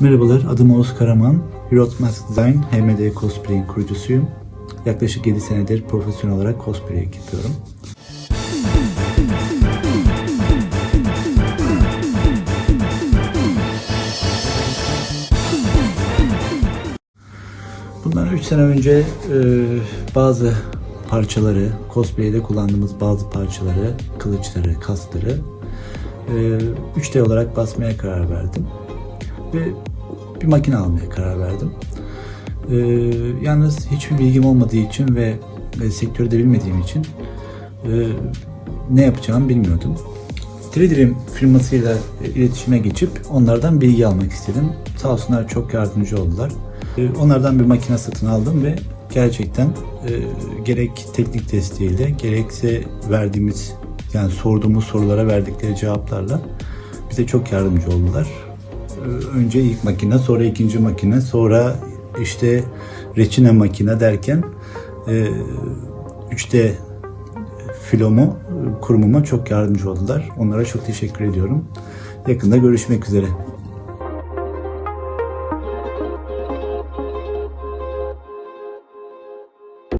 Merhabalar, adım Oğuz Karaman. Heroes Mask Design, HMD Cosplay'in kurucusuyum. Yaklaşık 7 senedir profesyonel olarak cosplay yapıyorum. Bundan 3 sene önce e, bazı parçaları, cosplay'de kullandığımız bazı parçaları, kılıçları, kasları e, 3D olarak basmaya karar verdim. Ve bir makine almaya karar verdim. E, yalnız hiçbir bilgim olmadığı için ve e, sektörü bilmediğim için e, ne yapacağımı bilmiyordum. 3Dream firmasıyla iletişime geçip onlardan bilgi almak istedim. Sağ olsunlar çok yardımcı oldular. E, Onlardan bir makine satın aldım ve gerçekten e, gerek teknik desteğiyle gerekse verdiğimiz yani sorduğumuz sorulara verdikleri cevaplarla bize çok yardımcı oldular. Önce ilk makine, sonra ikinci makine, sonra işte reçine makine derken e, 3D filomu kurmama çok yardımcı oldular. Onlara çok teşekkür ediyorum. Yakında görüşmek üzere.